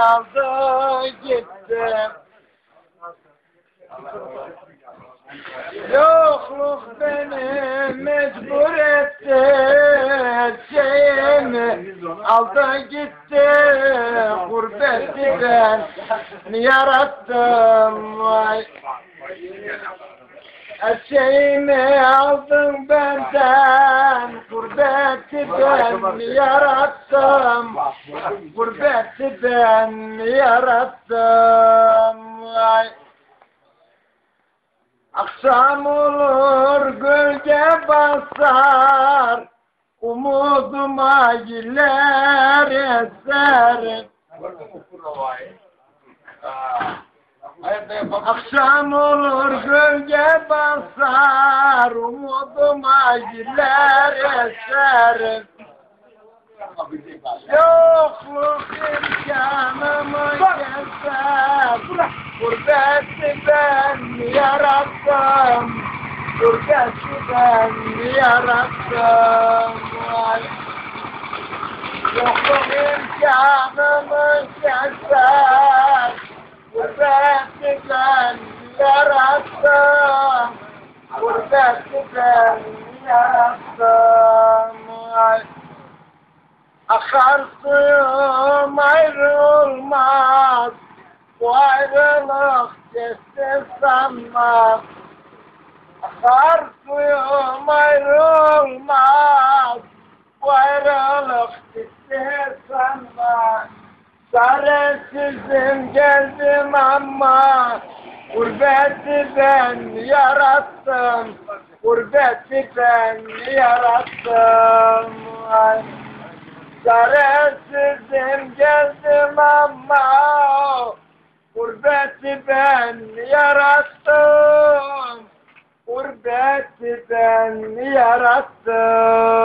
aldı gitti. Yokluk beni mecbur etti. Şeyimi aldı gitti. Gurbeti ben yarattım. Vay. Şeyimi aldın benden, ben yarattım. Gurbeti ben yarattım. Vay. Akşam olur gölge basar, umuduma güller eser. Akşam olur gölge basar, umuduma güller eser. Yokluk imkanımı keser, gurbeti ben yarattım. Gurbeti ben yarattım. Vay. Yokluk imkanımı keser, gurbeti ben yarattım. Gurbeti ben yarattım. Vay. Akar suyum ayrılmaz, bu ayrılık geçti sanma. Akar suyum ayrılmaz, bu ayrılık geçti sanma. Çaresizim geldim ama, gurbeti ben yarattım, gurbeti ben yarattım. Ay. Çaresizim geldim ama Gurbeti ben yarattım Gurbeti ben yarattım